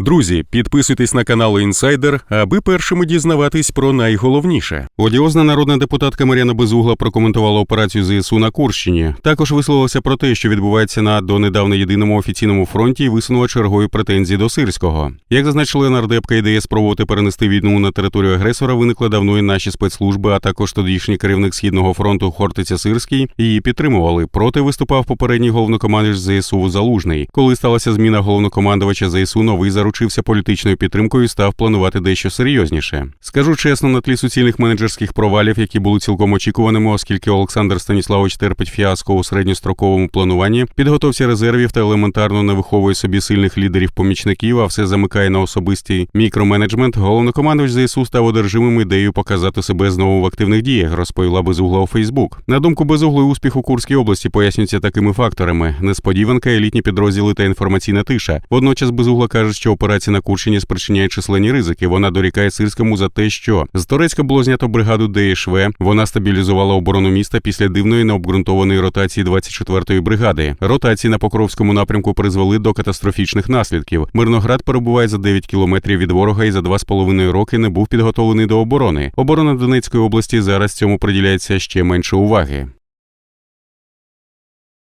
Друзі, підписуйтесь на канал Інсайдер, аби першими дізнаватись про найголовніше. Одіозна народна депутатка Мар'яна Безугла прокоментувала операцію ЗСУ на Курщині. Також висловилася про те, що відбувається на донедавна єдиному офіційному фронті, і висунула чергові претензії до Сирського. Як зазначила нардепка, ідея спробувати перенести війну на територію агресора виникла давно і наші спецслужби, а також тодішній керівник східного фронту Хортиця Сирський її підтримували. Проти виступав попередній головнокомандувач ЗСУ Залужний. Коли сталася зміна головнокомандувача ЗСУ, новий заручився політичною підтримкою і став планувати дещо серйозніше. Скажу чесно, на тлі суцільних менеджерських провалів, які були цілком очікуваними, оскільки Олександр Станіславович терпить фіаско у середньостроковому плануванні, підготовці резервів та елементарно не виховує собі сильних лідерів-помічників, а все замикає на особистий мікроменеджмент. Головнокомандувач ЗСУ став одержимим ідеєю показати себе знову в активних діях, розповіла Безугла у Фейсбук. На думку Безуглої, успіх у Курській області пояснюється такими факторами: несподіванка, елітні підрозділи та інформаційна тиша. Водночас Безугла каже, що операція на Курщині спричиняє численні ризики. Вона дорікає Сирському за те, що з Торецька було знято бригаду ДШВ. Вона стабілізувала оборону міста після дивної необґрунтованої ротації 24-ї бригади. Ротації на Покровському напрямку призвели до катастрофічних наслідків. Мирноград перебуває за 9 кілометрів від ворога і за 2,5 роки не був підготовлений до оборони. Оборона Донецької області зараз цьому приділяється ще менше уваги.